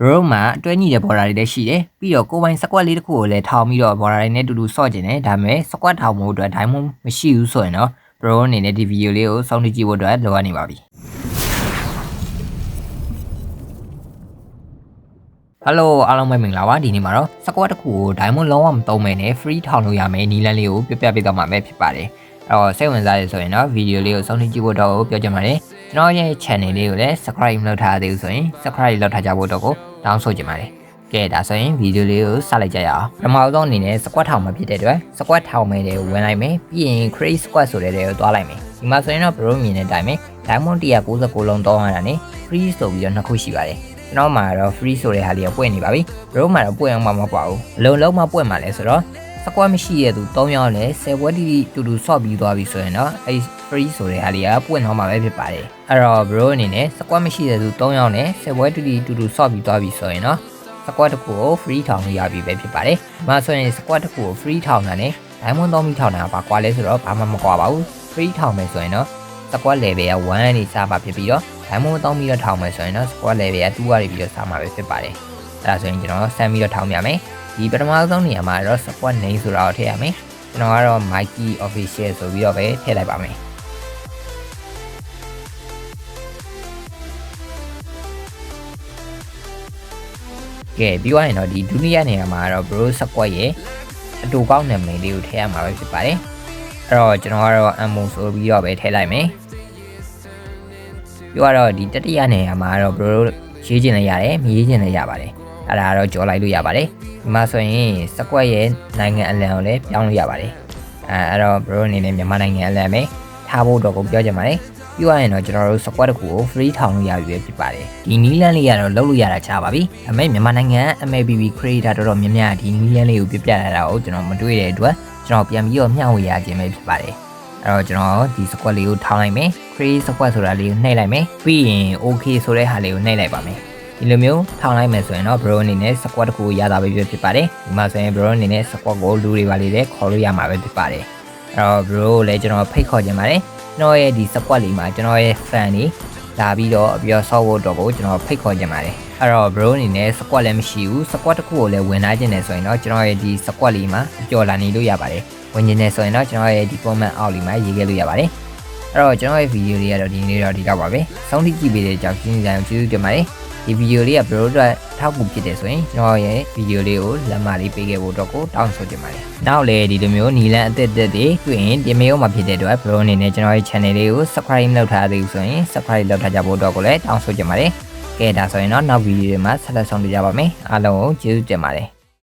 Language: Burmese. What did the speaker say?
ဘရိုမှာအတွဲညီတဲ့ဘော်ဒါတွေလည်းရှိတယ်ပြီးတော့ကိုယ်ပိုင်စကွက်လေးတစ်ခုကိုလည်းထောင်ပြီးတော့ဘော်ဒါတွေနဲ့တူတူဆော့ကျင်တယ်ဒါပေမဲ့စကွက်ထောင်မှုအတွက်ဒိုင်းမွန်မရှိဘူးဆိုရင်တော့ဘရိုအနေနဲ့ဒီဗီဒီယိုလေးကိုစောင့်ကြည့်ဖို့အတွက်လိုအပ်နေပါပြီဟယ်လိုအားလုံးပဲမင်္ဂလာပါဒီနေ့မှာတော့စကွက်တစ်ခုကိုဒိုင်းမွန်လုံးဝမသုံးမဲနဲ့ free ထောင်လို့ရမယ်နီလန်းလေးကိုပြပြပေးတော့မှာပဲဖြစ်ပါတယ်အဲ့တော့စိတ်ဝင်စားရဆိုရင်တော့ဗီဒီယိုလေးကိုစောင့်ကြည့်ဖို့တော့ပြောချင်ပါတယ်ကျွန်တော်ရဲ့ channel လေးကိုလည်း subscribe မလုပ်ထားသေးဘူးဆိုရင် subscribe လုပ်ထားကြဖို့တော့ကို တောင်းဆိုချင်ပါတယ်ကဲဒါဆိုရင်ဗီဒီယိုလေးကိုစလိုက်ကြရအောင်ပထမဆုံးအနေနဲ့ squat ထောင်မှာဖြစ်တဲ့အတွက် squat ထောင်မဲတွေကိုဝင်လိုက်မယ်ပြီးရင် crate squat ဆိုတဲ့တွေကိုသွားလိုက်မယ်ဒီမှာဆိုရင်တော့ bro မြင်တဲ့အတိုင်းပဲ diamond 196လုံးတောင်းရတာနဲ့ free ဆိုပြီးတော့နှစ်ခုရှိပါတယ်ကျွန်တော်မှာတော့ free ဆိုတဲ့ဟာလေးကပွင့်နေပါပြီ bro မှာတော့ပွင့်အောင်မှမပေါ့ဘူးအလုံးလုံးမှပွင့်မှာလဲဆိုတော့ စကွက်မရှိရသူ3ယောက်နဲ့10ဘွဲတီတူတူဆော့ပြီးသွားပြီဆိုရင်တော့အဲ free ဆိုတဲ့ဟာလေးကပွင့်တော့မှာပဲဖြစ်ပါတယ်အဲ့တော့ bro အနေနဲ့စကွက်မရှိတဲ့သူ3ယောက်နဲ့10ဘွဲတီတူတူဆော့ပြီးသွားပြီဆိုရင်တော့စကွက်တစ်ခုကို free ထောင်လို့ရပြီပဲဖြစ်ပါတယ်ဒီမှာဆိုရင်စကွက်တစ်ခုကို free ထောင်တာနဲ့ diamond သုံးပြီးထောင်တာပါကွာလဲဆိုတော့ဘာမှမကွာပါဘူး free ထောင်မယ်ဆိုရင်တော့စကွက် level က1အနေစပါဖြစ်ပြီးတော့ diamond သုံးပြီးတော့ထောင်မယ်ဆိုရင်တော့ squat level က2ရပြီးတော့စမှာပဲဖြစ်ပါတယ်အဲ့ဒါဆိုရင်ကျွန်တော်ဆမ်းပြီးတော့ထောင်ပြမယ် ဒီပထမဆုံးနေရာမှာတော့ squat name ဆိုတာကိုထည့်ရမယ်ကျွန်တော်ကတော့ Mikey official ဆိုပြီးတော့ပဲထည့်လိုက်ပါမယ်ကဲပြီးသွားရင်တော့ဒီဒုတိယနေရာမှာတော့ bro squat ရဲ့အတူကောင်းနာမည်လေးကိုထည့်ရမှာပဲဖြစ်ပါတယ်အဲ့တော့ကျွန်တော်ကတော့ ammo ဆိုပြီးတော့ပဲထည့်လိုက်မယ်ပြောရတော့ဒီတတိယနေရာမှာတော့ bro ရေးကျင်လည်းရတယ်မရေးကျင်လည်းရပါတယ် အဲ့ဒါကတော့ကြော်လိုက်လို့ရပါတယ်ဒီမှာဆိုရင်စကွက်ရဲ့နိုင်ငံအလံကိုလည်းပြောင်းလို့ရပါတယ်အဲအဲ့တော့ bro အနေနဲ့မြန်မာနိုင်ငံအလံပဲထားဖို့တော့ကိုပြောချင်ပါတယ်ပြောရရင်တော့ကျွန်တော်တို့စကွက်တစ်ခုကို free ထောင်လို့ရပြီပဲဖြစ်ပါတယ်ဒီနီလန်းလေးကတော့လုံးလို့ရတာချပါပြီဒါပေမဲ့မြန်မာနိုင်ငံ MLBB creator တော်တော်များများဒီနီလန်းလေးကိုပြပြလာတာကိုကျွန်တော်မတွေ့တဲ့အတွက်ကျွန်တော်ပြန်ပြီးတော့မျှဝေရခြင်းပဲဖြစ်ပါတယ်အဲ့တော့ကျွန်တော်ဒီ squat လေးကိုထောင်းလိုက်မယ် free squat ဆိုတာလေးကိုနှိပ်လိုက်မယ်ပြီးရင် okay ဆိုတဲ့ဟာလေးကိုနှိပ်လိုက်ပါမယ် ဒီလိုမျိုးထောင်းလိုက်မယ်ဆိုရင်တော့ bro အနေနဲ့ squat တစ်ခုကိုရတာပဲဖြစ်ပါတယ်ဒီမှာဆိုရင် bro အနေနဲ့ squat ကိုလူတွေပါလေးလည်းခေါ်လို့ရမှာပဲဖြစ်ပါတယ်အဲ့တော့ bro ကိုလည်းကျွန်တော်ဖိတ်ခေါ်ခြင်းပါတယ်ကျွန်တော်ရဲ့ဒီ squat လေးမှာကျွန်တော်ရဲ့ fan တွေလာပြီးတော့အပြောဆော့ဖို့တော့ကိုကျွန်တော်ဖိတ်ခေါ်ခြင်းပါတယ်အဲ့တော့ bro အနေနဲ့ squat လည်းမရှိဘူး squat တစ်ခုကိုလည်းဝင်လာခြင်းနဲ့ဆိုရင်တော့ကျွန်တော်ရဲ့ဒီ squat လေးမှာအကျော်လာနေလို့ရပါတယ်ဝင်ခြင်းနဲ့ဆိုရင်တော့ကျွန်တော်ရဲ့ဒီ comment အောက်လေးမှာရေးခဲ့လို့ရပါတယ်အဲ့တော့ကျွန်တော်ရဲ့ဗီဒီယိုလေးကတော့ဒီနေ့တော့ဒီတော့ပါပဲစောင့်ကြည့်ကြည့်ပေးတဲ့အကြောင်းရှင်းပြအောင်ကျေးဇူးတင်ပါတယ် ဒီဗီဒီယိုလေးကဘရိုအတွက်ထောက်ကူဖြစ်တယ်ဆိုရင်ကျွန်တော်ရဲ့ဗီဒီယိုလေးကိုလက်မလေးပေးခဲ့ဖို့တော့ကိုတောင်းဆိုချင်ပါတယ်နောက်လည်းဒီလိုမျိုးနီလန်အသက်သက်တွေတွေ့ရင်တင်မေးအောင်မှာဖြစ်တဲ့အတွက်ဘရိုအနေနဲ့ကျွန်တော်ရဲ့ channel လေးကို subscribe လုပ်ထားသေးဘူးဆိုရင် subscribe လုပ်ထားကြဖို့တော့ကိုလည်းတောင်းဆိုချင်ပါတယ်ကဲဒါဆိုရင်တော့နောက်ဗီဒီယိုတွေမှာဆက်လက်ဆောင်တွေ့ကြပါမယ်အားလုံးကိုကျေးဇူးတင်ပါတယ်